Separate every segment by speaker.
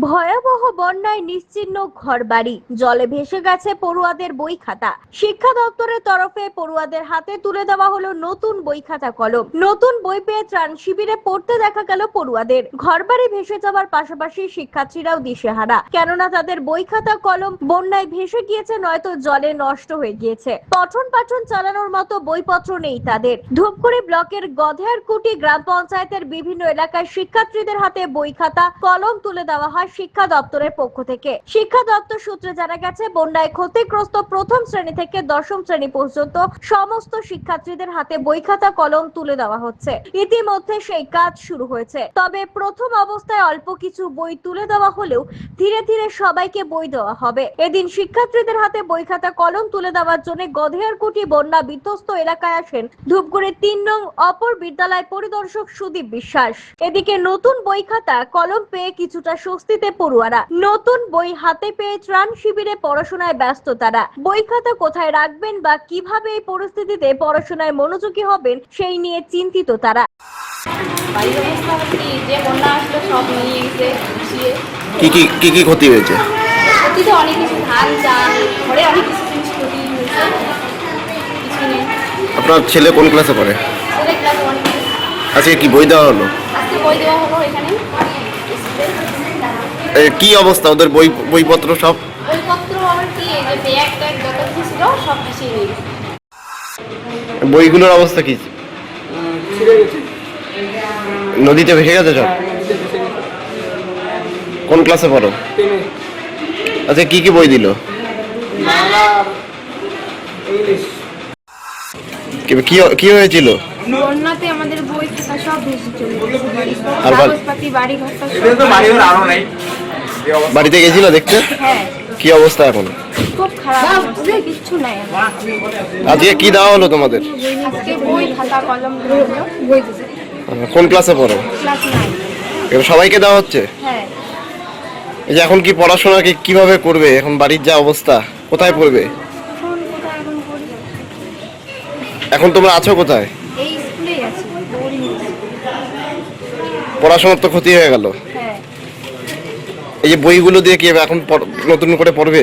Speaker 1: ভয়াবহ বন্যায় নিশ্চিহ্ন ঘরবাড়ি। জলে ভেসে গেছে পড়ুয়াদের বই খাতা। শিক্ষা দপ্তরের তরফে পড়ুয়াদের হাতে তুলে দেওয়া হলো নতুন বই খাতা কলম। নতুন বই পেয়ে ত্রাণ শিবিরে পড়তে দেখা গেল পড়ুয়াদের। ঘরবাড়ি ভেসে যাওয়ার পাশাপাশি শিক্ষার্থীরাও দিশেহারা। কেননা তাদের বই খাতা কলম বন্যায় ভেসে গিয়েছে, নয়তো জলে নষ্ট হয়ে গিয়েছে। পঠন পাঠন চালানোর মতো বইপত্র নেই তাদের। ধূপগুড়ি ব্লকের গধেয়ারকুটি গ্রাম পঞ্চায়েতের বিভিন্ন এলাকায় শিক্ষার্থীদের হাতে বই খাতা, কলম তুলে দেওয়া হয়। শিক্ষা দপ্তরের পক্ষ থেকে। শিক্ষা দপ্তর সূত্রে জানা গেছে, বন্যায় ক্ষতিগ্রস্ত প্রথম শ্রেণি থেকে দশম শ্রেণি পর্যন্ত সমস্ত শিক্ষার্থীদের হাতে বই খাতা কলম তুলে দেওয়া হচ্ছে। ইতিমধ্যে সেই কাজ শুরু হয়েছে। তবে প্রথম অবস্থায় অল্প কিছু বই তুলে দেওয়া হলেও ধীরে ধীরে সবাইকে বই দেওয়া হবে। এদিন শিক্ষার্থীদের হাতে বই খাতা কলম তুলে দেওয়ার জন্য গধেয়ারকুটি বন্যা বিধ্বস্ত এলাকায় আসেন ধূপগুড়ির তিন নং অপর বিদ্যালয় পরিদর্শক সুদীপ বিশ্বাস। এদিকে নতুন বই খাতা কলম পেয়ে কিছুটা স্বস্তিতে পড়ুয়ারা। নতুন বই হাতে পেয়ে ত্রাণ শিবিরে পড়াশোনায় ব্যস্ত তারা। বই খাতা কোথায় রাখবেন বা কীভাবে এই পরিস্থিতিতে পড়াশোনায় মনোযোগী হবেন সেই নিয়ে চিন্তিত তারা।
Speaker 2: বাড়ির অবস্থা কি? যে বন্যা আসলো সব নিয়ে গেছে গুছিয়ে
Speaker 3: কি কি কি কি ক্ষতি হয়েছে?
Speaker 2: ক্ষতিতে অনেক কিছু ধান চাল ঘরে অনেক কিছু জিনিস ক্ষতি হয়েছে। কিছু নেই।
Speaker 3: আপনার ছেলে কোন ক্লাসে পড়ে?
Speaker 2: ছেলে ক্লাস ওয়ান।
Speaker 3: আজকে কি বই দেওয়া হলো?
Speaker 2: আজকে বই দেওয়া হলো এখানে।
Speaker 3: কি অবস্থা? ওদের বই বইপত্র সব?
Speaker 2: বইপত্র আমার কি এই যে ব্যাগ ট্যাগ যত কিছু ছিল সব কিছু নিয়ে
Speaker 3: বইগুলোর অবস্থা কি? নদীতে ভেসে গেছে সব? কোন ক্লাসে পড়ো? আচ্ছা কি কি বই দিল? কি- কি কি হয়েছিল?
Speaker 4: বন্যাতে আমাদের বই খাতা সব ভেসে চলে
Speaker 3: আর
Speaker 4: বাড়ি ঘর সব
Speaker 5: এটা তো বাড়ি ঘর আরও নাই।
Speaker 3: বাড়িতে গেছিল দেখতে?
Speaker 4: হ্যাঁ
Speaker 3: কি অবস্থা এখন?
Speaker 4: খুব খারাপ অবস্থা কিচ্ছু নাই।
Speaker 3: আজকে কি দেওয়া হলো তোমাদের?
Speaker 4: আজকে বই খাতা কলম বই
Speaker 3: কোন ক্লাসে পড়ো?
Speaker 4: ক্লাস
Speaker 3: এবার সবাইকে দেওয়া হচ্ছে?
Speaker 4: হ্যাঁ।
Speaker 3: এই যে এখন কি পড়াশোনা কি কীভাবে করবে? এখন বাড়ির যা অবস্থা কোথায় পড়বে?
Speaker 4: এখন কোথায় এখন করি
Speaker 3: এখন তোমরা আছো কোথায়?
Speaker 4: এই স্কুলেই আছি বোর্ডিং
Speaker 3: পড়াশোনার তো ক্ষতি হয়ে গেল। এই যে বইগুলো দিয়ে কি এখন নতুন করে পড়বে?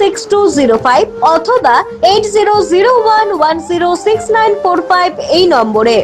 Speaker 1: six two five অথবা eight zero zero one one zero six nine four five এই নম্বরে।